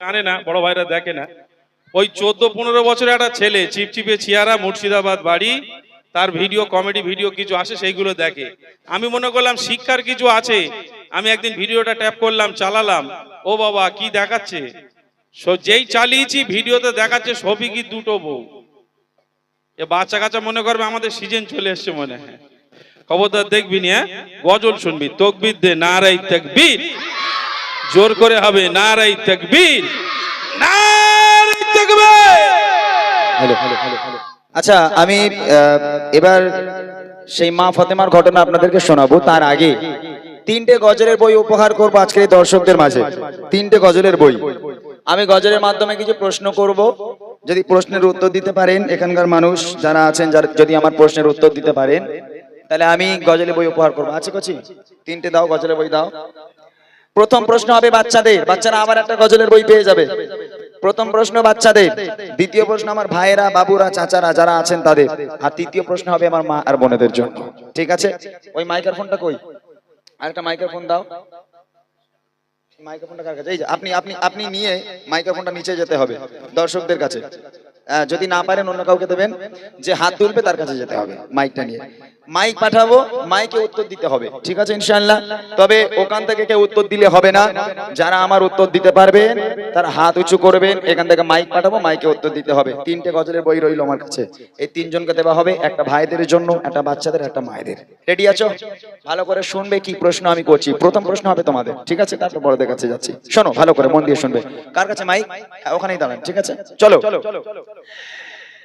জানে না, বড় ভাইরা দেখে না। ওই চোদ্দ পনেরো বছরের একটা ছেলে, চিপচিপে চিয়ারা মুর্শিদাবাদ বাড়ি, তার ভিডিও, কমেডি ভিডিও কিছু আসে, সেইগুলো দেখে। আমি মনে করলাম শিক্ষার কিছু আছে, আমি একদিন ভিডিওটা ট্যাপ করলাম, চালালাম। ও বাবা, কি দেখাচ্ছে? যেই চালিয়েছি, ভিডিওতে দেখাচ্ছে সবই কি দুটো বউ। এ বাচ্চা কাচ্চা মনে করবে আমাদের সিজন চলে এসছে মনে হয়। খবরদার দেখবি নি হ্যাঁ? গজল শুনবি, তকবির দে, নারাই তকবীর। জোর করে হবে, নারাই তকবীর। নারাই তকবীর। আচ্ছা আমি এবার সেই মা ফতেমার ঘটনা আপনাদেরকে শোনাবো। তার আগে তিনটে গজলের বই উপহার করব আজকের দর্শকদের মাঝে। তিনটে গজলের বই। আমি গজলের মাধ্যমে কিছু প্রশ্ন করব। যদি প্রশ্নের উত্তর দিতে পারেন, এখানকার মানুষ যারা আছেন, যারা যদি আমার প্রশ্নের উত্তর দিতে পারেন, তাহলে আমি গজলের বই উপহার করব। আছে কচি? তিনটে দাও, গজলের বই দাও। প্রথম প্রশ্ন হবে বাচ্চাদের। বাচ্চারা আবার একটা গজলের বই পেয়ে যাবে। প্রথম প্রশ্ন বাচ্চাদের। দ্বিতীয় প্রশ্ন আমার ভাইয়েরা, বাবুরা, চাচারা যারা আছেন তাদের। আর তৃতীয় প্রশ্ন হবে আমার মা আর বোনেদের জন্য। ঠিক আছে? ওই মাইক্রোফোনটা কই? আরেকটা মাইক্রোফোন দাও। মাইক্রোফোনটা কার কাছে? এই আপনি আপনি আপনি নিয়ে মাইক্রোফোনটা নিচে যেতে হবে দর্শকদের কাছে। যদি না পারেন অন্য কাউকে দেবেন, যে হাত তুলবে তার কাছে যেতে হবে মাইকটা নিয়ে। মাইক পাঠাবো মাইকে উত্তর দিতে হবে। ঠিক আছে ইনশাআল্লাহ? তবে ওখান থেকে কেউ উত্তর দিলে হবে না। যারা আমার উত্তর দিতে পারবেন তার হাত উঁচু করবেন এখান থেকে মাইক পাঠাবো মাইকে উত্তর দিতে হবে। তিনটে গজলের বই রইল আমার কাছে। এই তিনজনকে দেওয়া হবে একটা ভাইদের জন্য একটা বাচ্চাদের একটা মায়েদের। রেডি আছো? ভালো করে শুনবে কি প্রশ্ন আমি করছি। প্রথম প্রশ্ন হবে তোমাদের। ঠিক আছে? তারপর বড়দের কাছে যাচ্ছি। শোনো ভালো করে মন দিয়ে শুনবে। কার কাছে মাইক? হ্যাঁ, ওখানেই দাঁড়ান। ঠিক আছে? চলো চলো।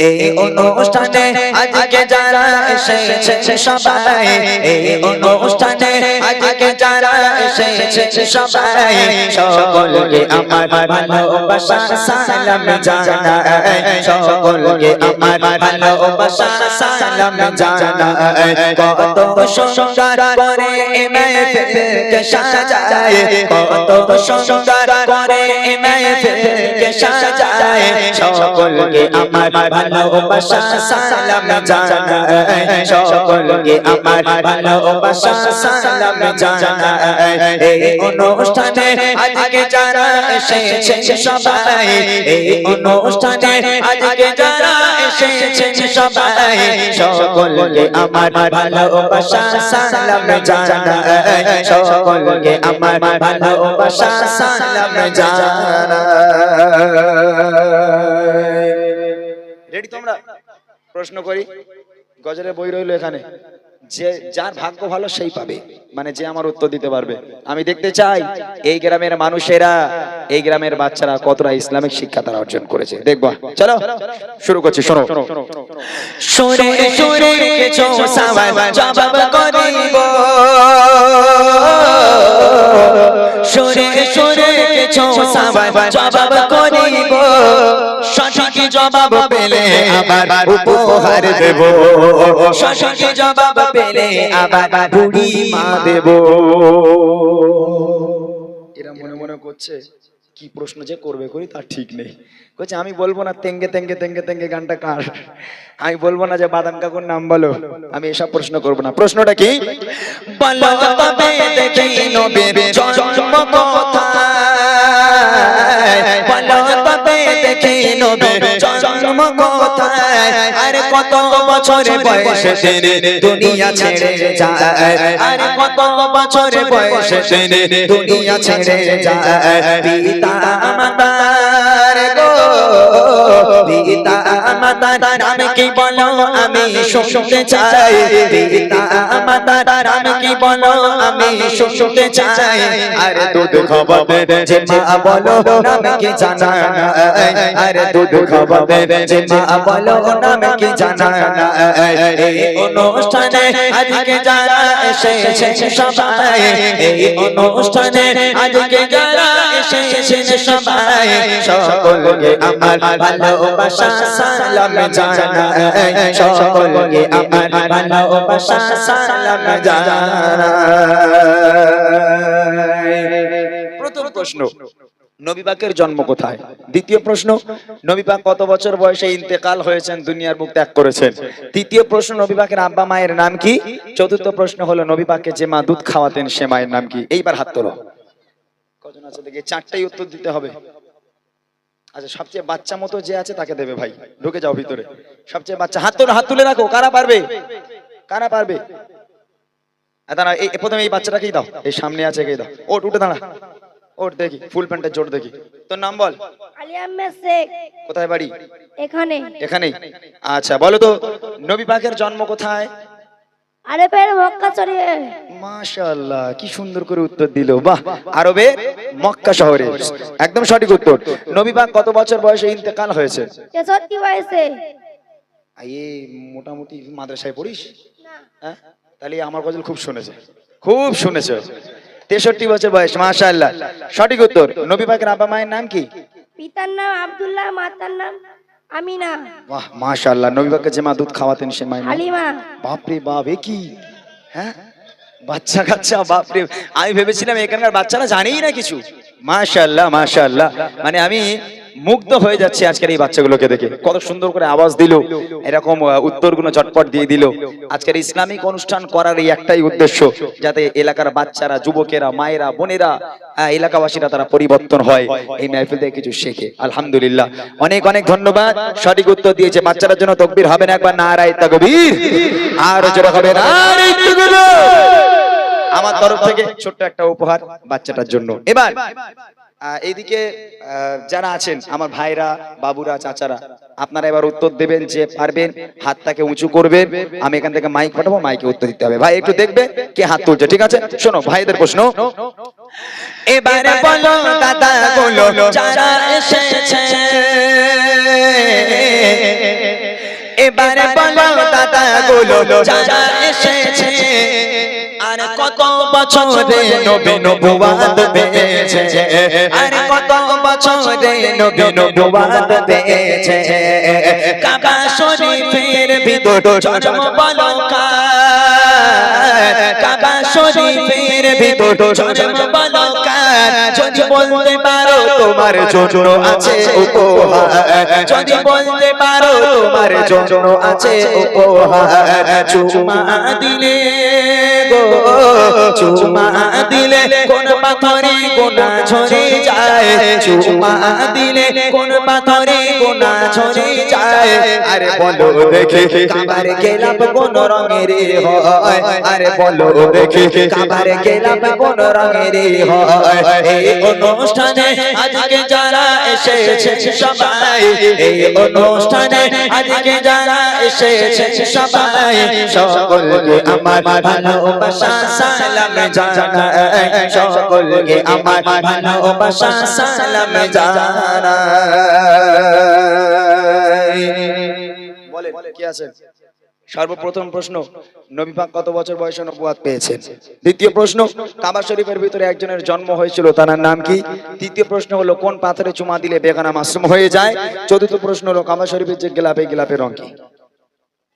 এই অনুষ্ঠানে আজকে যারা এসেছে সবাই এই অনুষ্ঠানে আজকে যারা এসেছে সবাই সকলকে আমার ভালোবাসা সালাম জানাই সকলকে আমার ভালোবাসা সালাম জানাই কত সুন্দর করে মেহফিলকে সাজায় কত সুন্দর করে মেহফিলকে সাজায় সকলকে আমার ভালোবাসা সালাম জানাই। সকলকে আমার ভালোবাসা সালাম জানাই। এই অনুষ্ঠানে আজকে যারা এসেছে সবাই, এই অনুষ্ঠানে সালাম জানাই। রেডি তোমরা? প্রশ্ন করি। গজলের বই রইল এখানে। যে যার ভাগ্য ভালো সেই পাবে। মানে যে আমার উত্তর দিতে পারবে। আমি দেখতে চাই এই গ্রামের মানুষেরা এই গ্রামের বাচ্চারা কতটা ইসলামিক শিক্ষা তারা অর্জন করেছে। দেখব। চলো শুরু করছি শোনো। সুরে সুরে কিছু জবাব করিব। সুরে সুরে কিছু জবাব করিব। সঠিক জবাব পেলে আবার উপহার দেব। সঠিক জবাব পেলে আবার বুড়ি মা দেব। এরা মনে মনে করছে কি প্রশ্ন যে করবে করি তার ঠিক নেই। বলছে আমি বলব না তেঙ্গে তেঙ্গে তেঙ্গে তেঙ্গে গানটা কার? আমি বলব না যে বাদাম কাকুর নাম বলো। আমি এসব প্রশ্ন করব না। প্রশ্নটা কি? বলো তবে দেখি জন্ম কোথায় আর কত বছরে বয়সে তিনি দুনিয়া ছেড়ে যায়। আর কত বছরে বয়সে তিনি দুনিয়া ছেড়ে যায়। পিতা মাতার গো, পিতা মাতার নাম কি বলো? আমি শুনতে চাই। পিতা মাতার নাম কি বলো? আমি শুনতে চাই। আর দুধ খাওয়াবে যে মা বলো, নাম কি জানা? না দুধ খাওয়াবে যে মা বলো, নাম কি জানা? এই অনুষ্ঠানে আজকে যারা এসেছে সবাই, এই অনুষ্ঠানে আজকে যারা এসেছে সবাই, সকলকে আমার ভালোবাসা সালাম জানাই সকলকে আমার ভালোবাসা সালাম জানাই প্রথম প্রশ্ন, নবী জন্ম কোথায়? দ্বিতীয় প্রশ্ন, নবী পাক কত বছর বয়সে ইন্তেকাল হয়েছেন, দুনিয়ার মুখ ত্যাগ করেছেন? তৃতীয় প্রশ্ন, নবী পাকের আব্বা মায়ের নাম কি? চতুর্থ প্রশ্ন হলো, নবী পাককে যে মা দুধ খাওয়াতেন, সে মায়ের নাম কি? এইবার হাত তোলো। কজন আছে দেখি? চারটাই উত্তর দিতে হবে। আচ্ছা সবচেয়ে বাচ্চা মতো যে আছে তাকে দেবে ভাই। ঢুকে যাও ভিতরে। সবচেয়ে বাচ্চা হাত তুলে হাত তুলে রাখো কারা পারবে? কারা পারবে? দাঁড়া এই প্রথমে এই বাচ্চাটাকেই দাও। এই সামনে আছে একেই দাও। ওট উঠে দাঁড়া। ওট দেখি ফুল প্যান্টের জোট দেখি। তোর নাম বল? কোথায় বাড়ি? এখানে। এখানেই? আচ্ছা বলো তো নবী পাকের জন্ম কোথায়? আরে মক্কা মাশাআল্লাহ কি সুন্দর করে উত্তর দিল। বাহ আরবে মক্কা শহরে। একদম সঠিক উত্তর। নবী পাক কত বছর বয়সে ইন্তেকাল হয়েছে? বয়সে। এই মোটামুটি মাদ্রাসায় পড়িস? না। হ্যাঁ? তাহলে আমার গজল খুব শুনেছে। খুব শুনেছে। তেষট্টি বছর বয়স মাশাআল্লাহ। সঠিক উত্তর। নবী পাকের আব্বা মায়ের নাম কি? পিতার নাম আব্দুল্লাহ মাতার নাম আমিনা। বাহ মাশাআল্লাহ। নবীবাকে যে মা দুধ খাওয়াতেন সে মা হালিমা। বাপ বাপরে বাপ এ কি? হ্যাঁ? বাচ্চা কাচ্চা বাপরে। আমি ভেবেছিলাম এখানকার বাচ্চারা জানেই না কিছু। মাশাআল্লাহ মাশাআল্লাহ। মানে আমি মুগ্ধ হয়ে যাচ্ছে আজকের এই বাচ্চাগুলোকে দেখে। কত সুন্দর করে আওয়াজ দিল, এরকম উত্তরগুলো চটপট দিয়ে দিল। আজকের ইসলামিক অনুষ্ঠান করার এই একটাই উদ্দেশ্য, যাতে এলাকার বাচ্চারা, যুবকেরা, মায়েরা, বোনেরা এলাকাবাসীরা তারা পরিবর্তন হয়। এই মেহফিল থেকে কিছু শেখে। আলহামদুলিল্লাহ। অনেক অনেক ধন্যবাদ। সঠিক উত্তর দিয়েছে বাচ্চাদের জন্য তকবির হবে না, একবার নারায় তাকবীর। আর হবে আমার তরফ থেকে ছোট্ট একটা উপহার বাচ্চাটার জন্য। এবার এইদিকে যারা আছেন, আমার ভাইরা, বাবুরা, চাচারা, আপনারা এবার উত্তর দেবেন যে পারবেন, হাতটাকে উঁচু করবেন। আমি এখান থেকে মাইক পাঠাবো মাইকে উত্তর দিতে হবে। ভাই, একটু দেখবে কে হাত তুলছে, ঠিক আছে? শোনো, ভাইদের প্রশ্ন। এবারে বলো দাদা এবারে বলো দাদা কত বছরে নবী নবুয়াত পেয়েছে। আর কত বছরে নবী নবুয়াত পেয়েছে। কাবা শরীফের ভিতর জন্ম বলো কার কাবা শরীফের ভিতর জন্ম বলো কার যদি বলতে পারো তোমার জন্য আছে যদি বলতে পারো তোমার জন্য আছে চুমা দিলে চুমা দিলে কোন পাথরে গোনা ঝরে যায়, চুমা দিলে কোন পাথরে গোনা ঝরে যায়। আরে বলো দেখে কাবার গেলাম কোন রঙের হয়, আরে বলো দেখে কাবার গেলাম কোন রঙের হয় এই অনুষ্ঠানে আজকে যারা এসেছে সবাই, এই অনুষ্ঠানে আজকে যারা এসেছে সবাই, সকলকে আমার ভালোবাসা সালাম জানাই। সকলকে আমার ভালোবাসা সালাম জানাই। বলেন, কি আছে? সর্বপ্রথম প্রশ্ন নবী পাক কত বছর বয়সে নবুয়াত পেয়েছেন? দ্বিতীয় প্রশ্ন, কাবা শরীফের ভিতরে একজনের জন্ম হয়েছিল তার নাম কি? তৃতীয় প্রশ্ন হলো, কোন পাথরে চুমা দিলে বেগানা মাসুম হয়ে যায়? চতুর্থ প্রশ্ন হলো, কাবা শরীফের যে গেলাপে গেলাপের রং কি?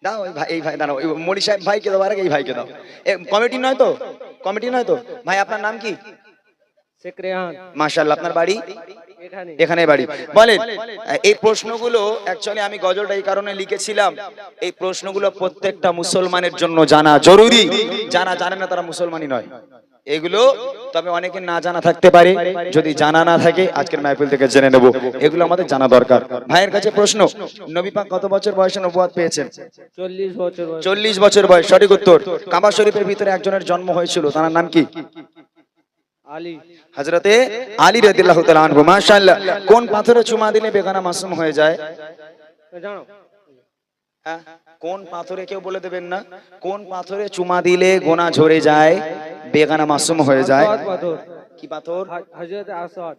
দাও ওই ভাই, এই ভাই, দাঁড়াও মনি সাহেব ভাইকে দাও আর এই ভাইকে দাও। কমিটি নয় তো? কমিটি নয় তো? ভাই, আপনার নাম কি? মাশাআল্লাহ আপনার বাড়ি? এখানে। বাড়ি। বলেন এই প্রশ্নগুলো অ্যাকচুয়ালি আমি গজলটা এই কারণে লিখেছিলাম এই প্রশ্নগুলো প্রত্যেকটা মুসলমানের জন্য জানা জরুরি। জানা জানে না তারা মুসলমানই নয়। এগুলো তবে অনেকে না জানা থাকতে পারে। যদি জানা না থাকে আজকের মাহফিল থেকে জেনে নেব। এগুলো আমাদের জানা দরকার। ভাইয়ের কাছে প্রশ্ন নবী পাক কত বছর বয়সে নবুয়াত পেয়েছেন? চল্লিশ বছর বয়স। চল্লিশ বছর বয়স সঠিক উত্তর। কাবা শরীফের ভিতরে একজনের জন্ম হয়েছিল তার নাম কি? হজরতে আলী রাদিয়াল্লাহু তাআলা আনহু কোন পাথরে চুমা দিলে বেগানা মাসুম হয়ে যায়? জানো। হ্যাঁ? কোন পাথরে কেউ বলে দেবেন না? কোন পাথরে চুমা দিলে গোনা ঝরে যায় বেগানা মাসুম হয়ে যায়? কি পাথর? হজরত আসাদ।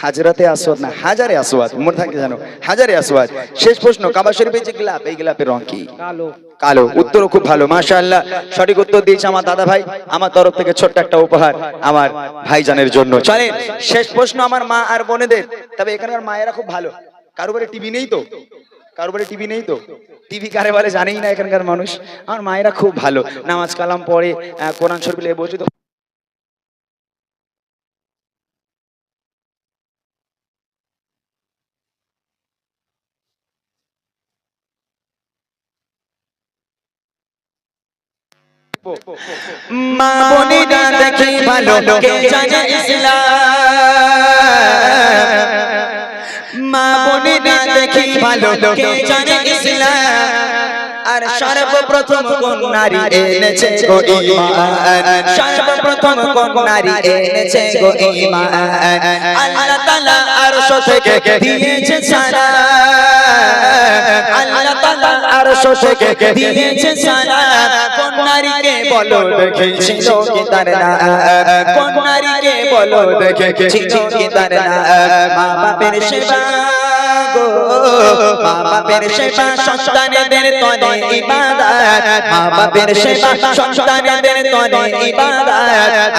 হাজরাতে আসওয়াদ না হাজারে আসওয়াদ মনে থাকে জানো হাজারে আসওয়াদ। শেষ প্রশ্ন কাবা শরীফের যে গোলাপ এই গোলাপের রং কি? কালো। কালো উত্তরও খুব ভালো মাশাআল্লাহ। সঠিক উত্তর দিয়েছে আমার দাদা ভাই আমার তরফ থেকে ছোট্ট একটা উপহার আমার ভাইজানের জন্য। চলেন শেষ প্রশ্ন আমার মা আর বোনেদের। তবে এখানকার মায়েরা খুব ভালো। কারও বাড়ি টিভি নেই তো? কারও বাড়ি টিভি নেই তো? টিভি কারে বলে জানেই না এখানকার মানুষ। আমার মায়েরা খুব ভালো। নামাজ কালাম পড়ে কোরআন শরীফ লেগে মা বোনেরা দেখে ভালো কে ভালো কে জানে আর সর্বপ্রথম কোন নারী এনেছে গো ঈমান? সর্বপ্রথম কোন নারী এনেছে গো ঈমান? আল্লাহ তাআলা আরশ থেকে দিয়েছে সালাম আল্লাহ তাআলা আরশ থেকে দিয়েছে সালাম কোন নারীকে বলো দেখে কি তার নাম কোন নারীকে বলো দেখে কি তার নাম মা বাপের সেবা মা বাপের সেবা সন্তানেদের তনে ইবাদত। মা বাপের সেবা সন্তানেদের তনে ইবাদত।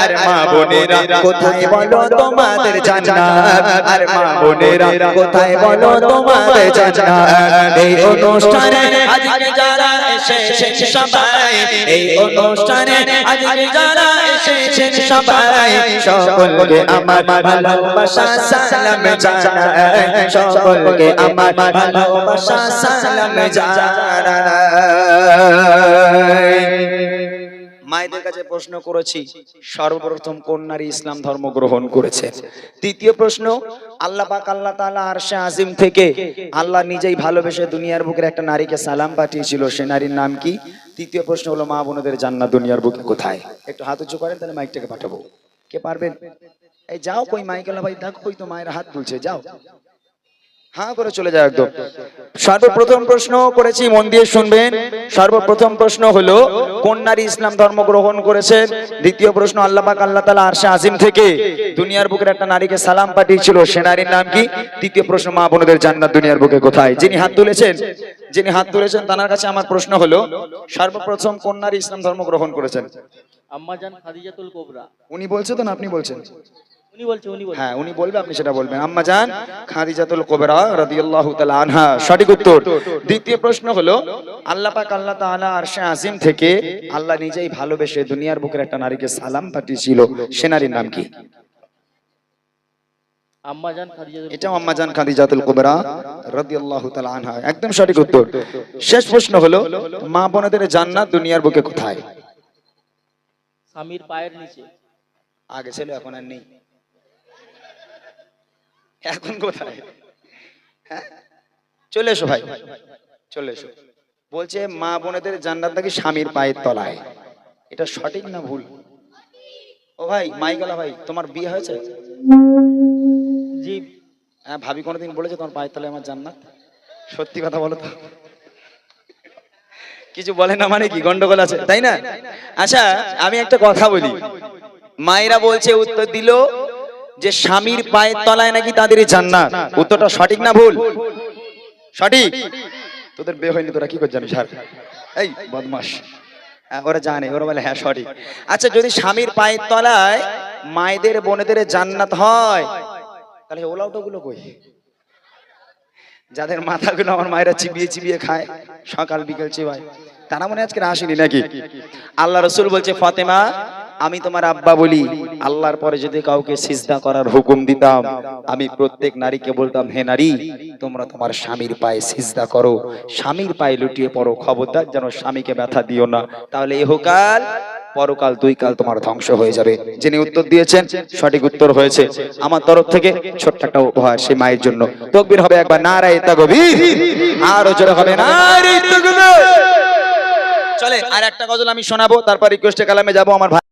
আর মা বোনেরা কোথায় বলো তোমাদের জান্নাত? আর মা বোনেরা, কোথায় বলো তোমাদের জান্নাত এই অনুষ্ঠানে আজকে যারা এসেছেন সবাই, এই অনুষ্ঠানে আজকে যারা এসেছেন সবাই, সকলকে আমার ভালোবাসা সালাম জানাই। সকলকে আমার ভালোবাসা সালাম জানাই। মায়েদের কাছে প্রশ্ন করেছি, সর্বপ্রথম কোন নারী ইসলাম ধর্ম গ্রহণ করেছে? দ্বিতীয় প্রশ্ন, আল্লাহ পাক, আল্লাহ তাআলা আরশে আজিম থেকে আল্লাহ নিজেই ভালোবেসে দুনিয়ার বুকের একটা নারীকে সালাম পাঠিয়েছিল, সে নারীর নাম কি? তৃতীয় প্রশ্ন হলো, মা বোনদের জান্নাত দুনিয়ার বুকে কোথায়? একটু হাত উঁচু করেন, তাহলে মাইকটাকে পাঠাবো। কে পারবেন? এই যাও কই মাইকেলা ভাই, দেখো কই তো মায়ের হাত তুলছে যাও। হ্যাঁ করে চলে যাও একদম। সর্বপ্রথম প্রশ্ন করেছি মন দিয়ে শুনবেন। সর্বপ্রথম প্রশ্ন হলো কোন নারী ইসলাম ধর্ম গ্রহণ করেছেন দ্বিতীয় প্রশ্ন আল্লাহ পাক আল্লাহ তাআলা আরশে আজিম থেকে দুনিয়ার বুকের একটা নারীকে সালাম পাঠিয়েছিল সে নারীর নাম কি? তৃতীয় প্রশ্ন মা বোনদের জান্নাত দুনিয়ার বুকে কোথায়? যিনি হাত তুলেছেন যিনি হাত তুলেছেন তার কাছে আমার প্রশ্ন হলো সর্বপ্রথম কোন নারী ইসলাম ধর্ম গ্রহণ করেছেন? আম্মাজান খাদিজাতুল কোবরা। উনি বলছে তো না আপনি বলছেন? হ্যাঁ উনি বলবে আপনি সেটা বলবেন। আম্মা জান খাদিজাতুল কোবরা রাদিয়াল্লাহু তাআলা আনহা সঠিক উত্তর। দ্বিতীয় প্রশ্ন হলো আল্লাহ পাক আল্লাহ তাআলা আরশে আজিম থেকে আল্লাহ নিজেই ভালোবেসে দুনিয়ার বুকের একটা নারীকে সালাম পাঠিয়েছিল। সে নারীর নাম কি? আম্মাজান খাদিজাতুল কোবরা রাদিয়াল্লাহু তাআলা আনহা। একদম সঠিক উত্তর। শেষ প্রশ্ন হলো মা বোনদের জান্নাত দুনিয়ার বুকে কোথায়? স্বামীর পায়ের নিচে। আগে ছিল এখন আর নেই। এখন কোথায়? হ্যাঁ? চলে এসো ভাই। চলে এসো। বলছে, মা বোনেদের জান্নাত নাকি স্বামীর পায়ের তলায়। এটা সঠিক না ভুল? ও ভাই মাইকালা ভাই, তোমার বিয়ে হয়েছে? জি হ্যাঁ ভাবি কোনোদিন বলেছে তোমার পায়ের তলায় আমার জান্নাত? সত্যি কথা বলো তো। কিছু বলে না মানে কি? গন্ডগোল আছে, তাই না? আচ্ছা আমি একটা কথা বলি। মায়েরা বলছে, উত্তর দিল যে স্বামীর পায়ের তলায় নাকি তাদের জান্নাত? উত্তরটা সঠিক না ভুল? সঠিক? তোদের বে হয়নি তোরা কি করে জানিস আর এই বদমাস হ্যাঁ, ওরা জানে ওরা বলে হ্যাঁ সঠিক। আচ্ছা যদি স্বামীর পায়ের তলায় মায়েদের বোনেদের জান্নাত হয় তাহলে ওলাউটো গুলো কই? যাদের মাথাগুলো আমার মায়েরা চিবিয়ে চিবিয়ে খায় সকাল বিকেল চিবায় তারা মনে আজকে আসেনি নাকি? আল্লাহ রসুল বলছে ফাতেমা আমি তোমার আব্বা বলি, আল্লাহর পরে যদি কাউকে সিজদা করার হুকুম দিতাম, আমি প্রত্যেক নারীকে বলতাম, হে নারী, তোমরা তোমার স্বামীর পায়ে সিজদা করো। স্বামীর পায়ে লুটিয়ে পড়ো, খবরদার, যেন স্বামীকে ব্যথা দিও না। তাহলে এহকাল পরকাল, দুই কাল তোমার ধ্বংস হয়ে যাবে। যিনি উত্তর দিয়েছেন, সঠিক উত্তর হয়েছে। আমার তরফ থেকে ছোট্ট একটা উপহার সেই মায়ের জন্য। তকবির হবে একবার, নারায় তাগবীর আরও জোরে হবে তাকবীর। চলে আর একটা গজল আমি শোনাবো, তারপর রিকোয়েস্টে কালামে যাব, আমার